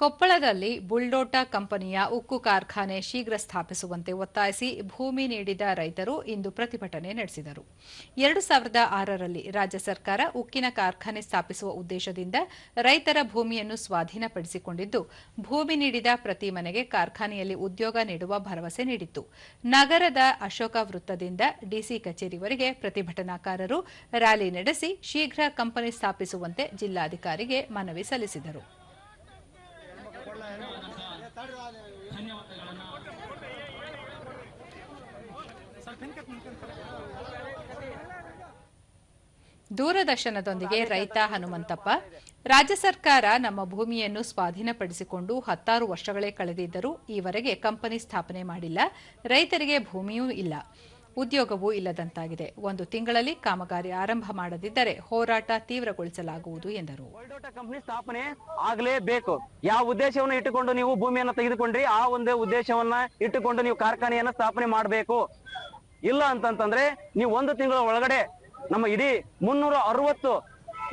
ಕೊಪ್ಪಳದಲ್ಲಿ ಬುಲ್ಡೋಟಾ ಕಂಪನಿಯ ಉಕ್ಕು ಕಾರ್ಖಾನೆ ಶೀಘ್ರ ಸ್ಥಾಪಿಸುವಂತೆ ಒತ್ತಾಯಿಸಿ ಭೂಮಿ ನೀಡಿದ ರೈತರು ಇಂದು ಪ್ರತಿಭಟನೆ ನಡೆಸಿದರು. ಎರಡು ಸಾವಿರದ ಆರರಲ್ಲಿ ರಾಜ್ಯ ಸರ್ಕಾರ ಉಕ್ಕಿನ ಕಾರ್ಖಾನೆ ಸ್ಥಾಪಿಸುವ ಉದ್ದೇಶದಿಂದ ರೈತರ ಭೂಮಿಯನ್ನು ಸ್ವಾಧೀನಪಡಿಸಿಕೊಂಡಿದ್ದು, ಭೂಮಿ ನೀಡಿದ ಪ್ರತಿ ಮನೆಗೆ ಕಾರ್ಖಾನೆಯಲ್ಲಿ ಉದ್ಯೋಗ ನೀಡುವ ಭರವಸೆ ನೀಡಿತ್ತು. ನಗರದ ಅಶೋಕ ವೃತ್ತದಿಂದ ಡಿಸಿ ಕಚೇರಿವರೆಗೆ ಪ್ರತಿಭಟನಾಕಾರರು ರ್ಯಾಲಿ ನಡೆಸಿ ಶೀಘ್ರ ಕಂಪನಿ ಸ್ಥಾಪಿಸುವಂತೆ ಜಿಲ್ಲಾಧಿಕಾರಿಗೆ ಮನವಿ ಸಲ್ಲಿಸಿದರು. ದೂರದರ್ಶನದೊಂದಿಗೆ ರೈತ ಹನುಮಂತಪ್ಪ, ರಾಜ್ಯ ಸರ್ಕಾರ ನಮ್ಮ ಭೂಮಿಯನ್ನು ಸ್ವಾಧೀನಪಡಿಸಿಕೊಂಡು ಹತ್ತಾರು ವರ್ಷಗಳೇ ಕಳೆದಿದ್ದರೂ ಈವರೆಗೆ ಕಂಪನಿ ಸ್ಥಾಪನೆ ಮಾಡಿಲ್ಲ, ರೈತರಿಗೆ ಭೂಮಿಯೂ ಇಲ್ಲ, ಉದ್ಯೋಗವೂ ಇಲ್ಲದಂತಾಗಿದೆ. ಒಂದು ತಿಂಗಳಲ್ಲಿ ಕಾಮಗಾರಿ ಆರಂಭ ಮಾಡದಿದ್ದರೆ ಹೋರಾಟ ತೀವ್ರಗೊಳಿಸಲಾಗುವುದು ಎಂದರು. ಕಂಪನಿ ಸ್ಥಾಪನೆ ಆಗಲೇಬೇಕು. ಯಾವ ಉದ್ದೇಶವನ್ನು ಇಟ್ಟುಕೊಂಡು ನೀವು ಭೂಮಿಯನ್ನು ತೆಗೆದುಕೊಂಡ್ರಿ, ಆ ಒಂದು ಉದ್ದೇಶವನ್ನ ಇಟ್ಟುಕೊಂಡು ನೀವು ಕಾರ್ಖಾನೆಯನ್ನು ಸ್ಥಾಪನೆ ಮಾಡಬೇಕು. ಇಲ್ಲ ಅಂತಂತಂದ್ರೆ ನೀವು ಒಂದು ತಿಂಗಳ ಒಳಗಡೆ ನಮ್ಮ ಇಡೀ ಮುನ್ನೂರ ಅರವತ್ತು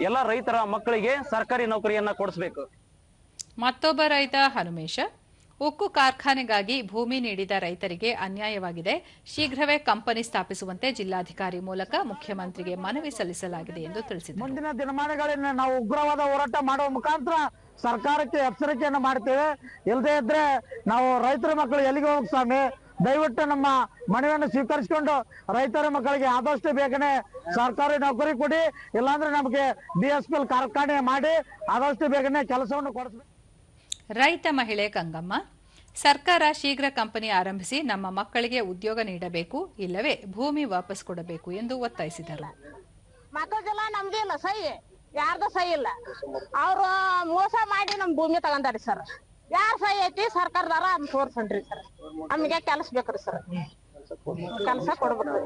ಎಲ್ಲ ರೈತರ ಮಕ್ಕಳಿಗೆ ಸರ್ಕಾರಿ ನೌಕರಿಯನ್ನ ಕೊಡಿಸ್ಬೇಕು. ಮತ್ತೊಬ್ಬ ರೈತ ಹನುಮೇಶ ಉಕ್ಕು ಕಾರ್ಖಾನೆಗಾಗಿ ಭೂಮಿ ನೀಡಿದ ರೈತರಿಗೆ ಅನ್ಯಾಯವಾಗಿದೆ. ಶೀಘ್ರವೇ ಕಂಪನಿ ಸ್ಥಾಪಿಸುವಂತೆ ಜಿಲ್ಲಾಧಿಕಾರಿ ಮೂಲಕ ಮುಖ್ಯಮಂತ್ರಿಗೆ ಮನವಿ ಸಲ್ಲಿಸಲಾಗಿದೆ ಎಂದು ತಿಳಿಸಿದರು. ಮುಂದಿನ ದಿನಮಾನಗಳಲ್ಲಿ ನಾವು ಉಗ್ರವಾದ ಹೋರಾಟ ಮಾಡುವ ಮುಖಾಂತರ ಸರ್ಕಾರಕ್ಕೆ ಎಚ್ಚರಿಕೆಯನ್ನು ಮಾಡ್ತೇವೆ. ಇಲ್ಲದೆ ಇದ್ರೆ ನಾವು ರೈತರ ಮಕ್ಕಳು ಎಲ್ಲಿಗೆ ಹೋಗಿ ಸ್ವಾಮಿ? ದಯವಿಟ್ಟು ನಮ್ಮ ಮನವಿಯನ್ನು ಸ್ವೀಕರಿಸಿಕೊಂಡು ರೈತರ ಮಕ್ಕಳಿಗೆ ಆದಷ್ಟು ಬೇಗನೆ ಸರ್ಕಾರಿ ನೌಕರಿ ಕೊಡಿ ಇಲ್ಲಾಂದ್ರೆ ನಮಗೆ ಬಿ ಎಸ್ ಪಿ ಎಲ್ ಕಾರ್ಖಾನೆ ಮಾಡಿ ಆದಷ್ಟು ಬೇಗನೆ ಕೆಲಸವನ್ನು ಕೊಡಿಸ್ಬೇಕು. ರೈತ ಮಹಿಳೆ ಕಂಗಮ್ಮ ಸರ್ಕಾರ ಶೀಘ್ರ ಕಂಪನಿ ಆರಂಭಿಸಿ ನಮ್ಮ ಮಕ್ಕಳಿಗೆ ಉದ್ಯೋಗ ನೀಡಬೇಕು ಇಲ್ಲವೇ ಭೂಮಿ ವಾಪಸ್ ಕೊಡಬೇಕು ಎಂದು ಒತ್ತಾಯಿಸಿದರು. ಮಕ್ಕಳಿಗೆಲ್ಲ ನಮ್ದೇ ಇಲ್ಲ ಸಹಿ ಯಾರ್ದು ಸಹಿ ಇಲ್ಲ. ಅವರು ಮೋಸ ಮಾಡಿ ನಮ್ ಭೂಮಿ ತಗೊಂಡಾರಿ ಸರ್. ಯಾರ್ ಸಹಿ ಐತಿ? ಸರ್ಕಾರದಾರ ಅದ್ ತೋರ್ಸನ್ರಿ ಸರ್. ನಮ್ಗೆ ಕೆಲಸ ಬೇಕ್ರಿ ಸರ್. ಕೆಲಸ ಕೊಡ್ಬೇಕು